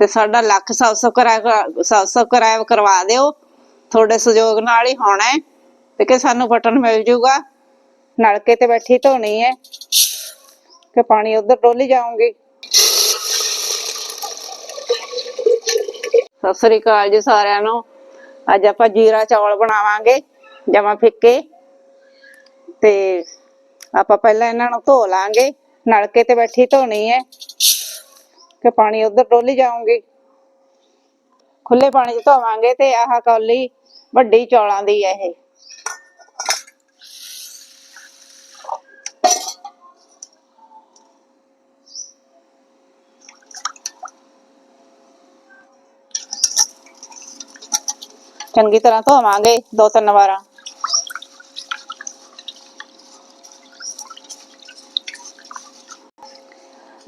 ਤੇ ਸਾਡਾ lakh subscribe subscribe ਕਰਵਾ ਦਿਓ। ਤੁਹਾਡੇ ਸਹਿਯੋਗ ਨਾਲ ਹੀ ਹੋਣਾ ਹੈ। ਤੇ ਕਿ ਸਾਨੂੰ ਬਟਨ ਮਿਲ ਜੂਗਾ। ਨਲਕੇ ਤੇ ਬੈਠੀ ਧੋਣੀ ਹੈ। ਕਿ ਪਾਣੀ ਉਧਰ ਡੋਲੀ ਜਾਊਂਗੀ। ਸਤਿ ਸ੍ਰੀ ਅਕਾਲ ਜੀ ਸਾਰਿਆਂ ਨੂੰ। ਅੱਜ ਆਪਾਂ ਜੀਰਾ ਚੌਲ ਬਣਾਵਾਂਗੇ, ਜਮਾ ਫਿੱਕੇ। ਤੇ ਆਪਾਂ ਪਹਿਲਾਂ ਇਹਨਾਂ ਨੂੰ ਧੋ ਲਾਂਗੇ। ਨਲਕੇ ਤੇ ਬੈਠੀ ਧੋਣੀ ਹੈ। ਕਿ ਪਾਣੀ ਉਧਰ ਡੋਲੀ ਜਾਊਂਗੀ। ਖੁੱਲੇ ਪਾਣੀ 'ਚ ਧੋਵਾਂਗੇ ਤੇ ਆਹ ਕੌਲੀ ਵੱਡੀ ਚੌਲਾਂ ਦੀ ਹੈ ਇਹ। ਚੰਗੀ ਤਰ੍ਹਾਂ ਧੋਵਾਂਗੇ ਦੋ ਤਿੰਨ ਵਾਰਾਂ।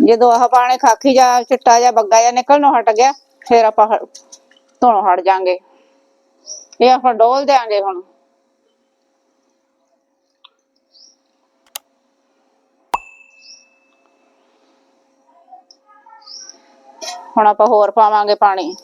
ਜਦੋਂ ਆਹ ਪਾਣੀ ਖਾਖੀ ਜਾਂ ਚਿੱਟਾ ਜਾਂ ਬੱਗਾ ਜਾਂ ਨਿਕਲਣੋਂ ਹਟ ਗਿਆ, ਫਿਰ ਆਪਾਂ ਹ- ਧੋਣੋਂ ਹਟ ਜਾਾਂਗੇ। ਇਹ ਆਪਾਂ ਡੋਲ ਦਿਆਂਗੇ ਹੁਣ। ਹੁਣ ਆਪਾਂ ਹੋਰ ਪਾਵਾਂਗੇ ਪਾਣੀ।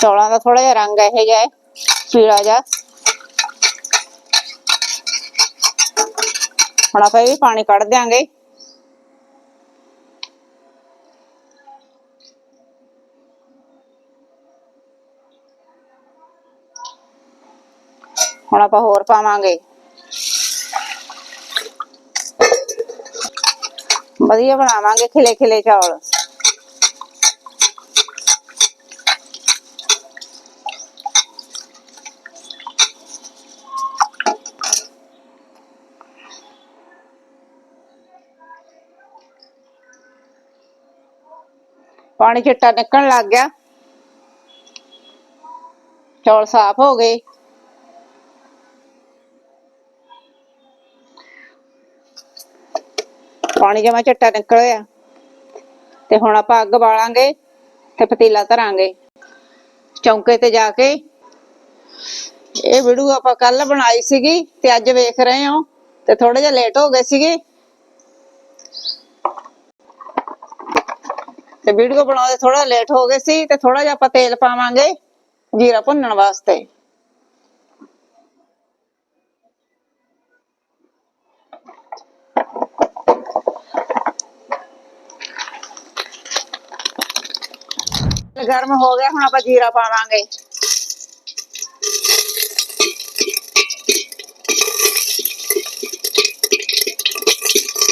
ਚੌਲਾਂ ਦਾ ਥੋੜਾ ਜਿਹਾ ਰੰਗ ਇਹੋ ਜਿਹਾ ਹੈ, ਪੀਲਾ ਜਿਹਾ। ਹੁਣ ਆਪਾਂ ਇਹ ਵੀ ਪਾਣੀ ਕੱਢ ਦਿਆਂਗੇ। ਹੁਣ ਆਪਾਂ ਹੋਰ ਪਾਵਾਂਗੇ। ਵਧੀਆ ਬਣਾਵਾਂਗੇ ਖਿਲੇ ਖਿਲੇ ਚੌਲ। ਪਾਣੀ ਚਿੱਟਾ ਨਿਕਲਣ ਲੱਗ ਗਿਆ। ਚੌਲ ਸਾਫ਼ ਹੋ ਗਏ। ਪਾਣੀ ਜਮਾ ਚਿੱਟਾ ਨਿਕਲਿਆ ਤੇ ਹੁਣ ਆਪਾਂ ਅੱਗ ਬਾਲਾਂਗੇ ਤੇ ਪਤੀਲਾ ਧਰਾਂਗੇ। ਚੌਂਕੇ ਤੇ ਜਾ ਕੇ ਇਹ ਵੀਡੀਓ ਆਪਾਂ ਕੱਲ ਬਣਾਈ ਸੀਗੀ ਤੇ ਅੱਜ ਵੇਖ ਰਹੇ ਹਾਂ। ਤੇ ਥੋੜਾ ਜਿਹਾ ਲੇਟ ਹੋ ਗਏ ਸੀਗੇ। ਤੇ ਵੀਡੀਓ ਬਣਾਉਂਦੇ ਥੋੜਾ ਲੇਟ ਹੋ ਗਏ ਸੀ ਤੇ ਥੋੜਾ ਜਿਹਾ ਆਪਾਂ ਤੇਲ ਪਾਵਾਂਗੇ ਜੀਰਾ ਭੁੰਨਣ ਵਾਸਤੇ। ਤੇ ਗਰਮ ਹੋ ਗਿਆ, ਹੁਣ ਆਪਾਂ ਜੀਰਾ ਪਾਵਾਂਗੇ।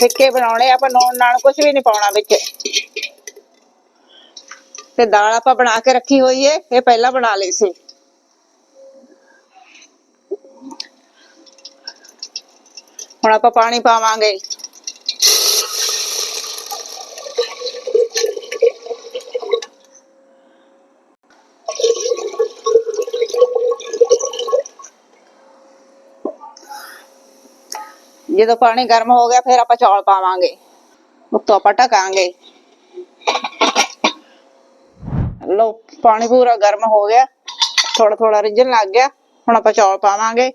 ਫਿੱਕੇ ਬਣਾਉਣੇ, ਆਪਾਂ ਨੂਣ ਨਾਲ ਕੁਝ ਵੀ ਨਹੀਂ ਪਾਉਣਾ ਵਿੱਚ। ਤੇ ਦਾਲ ਆਪਾਂ ਬਣਾ ਕੇ ਰੱਖੀ ਹੋਈ ਏ ਇਹ ਪਹਿਲਾਂ ਬਣਾ ਲਈ ਸੀ ਹੁਣ ਆਪਾਂ ਪਾਣੀ ਪਾਵਾਂਗੇ ਜਦੋਂ ਪਾਣੀ ਗਰਮ ਹੋ ਗਿਆ ਫਿਰ ਆਪਾਂ ਚੌਲ ਪਾਵਾਂਗੇ ਉੱਤੋਂ ਆਪਾਂ ਢਕਾਂਗੇ ਲੋ ਪਾਣੀ ਪੂਰਾ ਗਰਮ ਹੋ ਗਿਆ। ਥੋੜਾ ਥੋੜਾ ਰਿੱਝਣ ਲੱਗ ਗਿਆ। ਹੁਣ ਆਪਾਂ ਚੌਲ ਪਾਵਾਂਗੇ।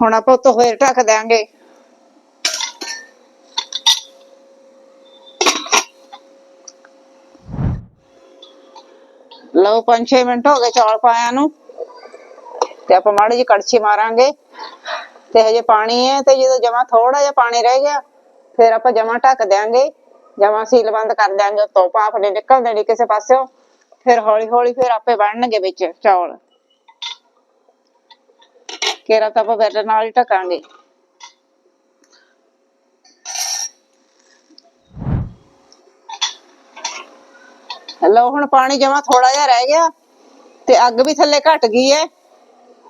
ਹੁਣ ਆਪਾਂ ਉੱਤੋਂ ਫੇਰ ਢੱਕ ਦਿਆਂਗੇ। ਲਓ 5-6 ਮਿੰਟ ਹੋ ਗਏ ਚੌਲ ਪਾਇਆ ਨੂੰ। ਤੇ ਆਪਾਂ ਮਾੜੀ ਜਿਹੀ ਕੜਛੀ ਮਾਰਾਂਗੇ। ਤੇ ਹਜੇ ਪਾਣੀ ਹੈ ਤੇ ਜਦੋਂ ਜਮਾ ਥੋੜਾ ਜਿਹਾ ਪਾਣੀ ਰਹਿ ਗਿਆ, ਫਿਰ ਆਪਾਂ ਜਮਾ ਢੱਕ ਦਿਆਂਗੇ। ਜਮਾ ਸੀਲ ਬੰਦ ਕਰ ਦਿਆਂਗੇ ਤੋਂ ਭਾਫ ਨਹੀਂ ਨਿਕਲ ਦੇਣੀ ਕਿਸੇ ਪਾਸਿਓਂ। ਫਿਰ ਹੌਲੀ ਹੌਲੀ ਫਿਰ ਆਪੇ ਬਣਨਗੇ ਵਿੱਚ ਚੌਲ। ਘੇਰਾ ਤਾਂ ਆਪਾਂ ਬੈਲਰ ਨਾਲ ਹੀ ਢਕਾਂਗੇ। ਲਓ ਹੁਣ ਪਾਣੀ ਜਮਾ ਥੋੜਾ ਜਿਹਾ ਰਹਿ ਗਿਆ ਤੇ ਅੱਗ ਵੀ ਥੱਲੇ ਘਟ ਗਈ ਹੈ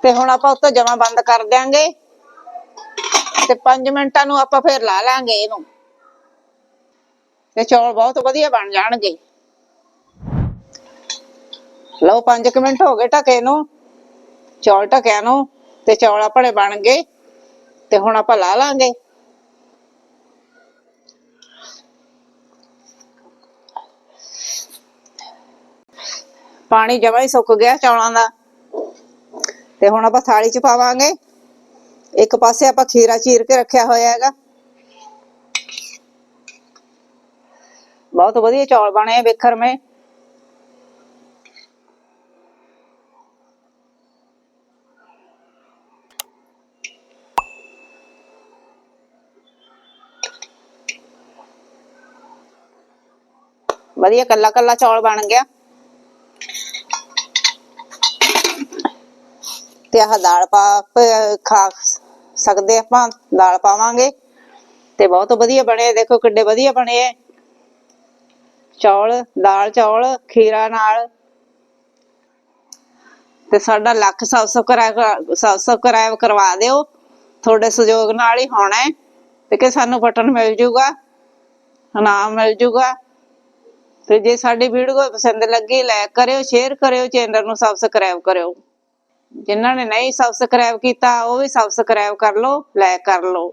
ਤੇ ਹੁਣ ਆਪਾਂ ਉੱਤੋਂ ਜਮਾ ਬੰਦ ਕਰ ਦਿਆਂਗੇ ਤੇ 5 ਮਿੰਟਾਂ ਨੂੰ ਆਪਾਂ ਫੇਰ ਲਾ ਲਾਂਗੇ ਇਹਨੂੰ। ਤੇ ਚੌਲ ਬਹੁਤ ਵਧੀਆ ਬਣ ਜਾਣਗੇ। ਲਓ 5 ਮਿੰਟ ਹੋ ਗਏ ਢਕੇ ਨੂੰ, ਚੌਲ ਢਕਿਆ ਨੂੰ। ਤੇ ਚੌਲ ਆਪਣੇ ਬਣ ਗਏ ਤੇ ਹੁਣ ਆਪਾਂ ਲਾ ਲਾਂਗੇ। ਪਾਣੀ ਜਮਾ ਹੀ ਸੁੱਕ ਗਿਆ ਚੌਲਾਂ ਦਾ। ਤੇ ਹੁਣ ਆਪਾਂ ਥਾਲੀ ਚ ਪਾਵਾਂਗੇ। ਇੱਕ ਪਾਸੇ ਆਪਾਂ ਖੀਰਾ ਚੀਰ ਕੇ ਰੱਖਿਆ ਹੋਇਆ ਹੈਗਾ। ਬਹੁਤ ਵਧੀਆ ਚੌਲ ਬਣੇ ਆ ਵੇਖਰਮੇ ਵਧੀਆ, ਕੱਲਾ ਕੱਲਾ ਚੌਲ ਬਣ ਗਿਆ। ਤੇ ਆਹ ਦਾਲ ਪਾ, ਖਾ ਸਕਦੇ ਆਪਾਂ, ਦਾਲ ਪਾਵਾਂਗੇ। ਤੇ ਬਹੁਤ ਵਧੀਆ ਬਣੇ, ਦੇਖੋ ਕਿੱਡੇ ਵਧੀਆ ਬਣੇ। ਚੌਲ, ਦਾਲ ਚੌਲ, ਖੀਰਾ ਨਾਲ। ਤੇ ਸਾਡਾ ਲੱਖ ਸਬਸਕ੍ਰਾਈਬ ਸਬਸਕ੍ਰਾਈਬ ਕਰਵਾ ਦਿਓ। ਤੁਹਾਡੇ ਸਹਿਯੋਗ ਨਾਲ ਹੀ ਹੋਣਾ ਹੈ। ਤੇ ਕਿ ਸਾਨੂੰ ਬਟਨ ਮਿਲ ਜੂਗਾ, ਇਨਾਮ ਮਿਲ ਜੂਗਾ। ਤੇ ਜੇ ਸਾਡੀ ਵੀਡੀਓ ਪਸੰਦ ਲੱਗੀ ਲਾਈਕ ਕਰਿਓ ਸ਼ੇਅਰ ਕਰਿਓ ਚੈਨਲ ਨੂੰ ਸਬਸਕ੍ਰਾਈਬ ਕਰਿਓ। ਜਿਨ੍ਹਾਂ ਨੇ ਨਹੀਂ ਸਬਸਕ੍ਰਾਈਬ ਕੀਤਾ, ਉਹ ਵੀ ਸਬਸਕ੍ਰਾਈਬ ਕਰ ਲਓ ਲਾਈਕ ਕਰ ਲਓ।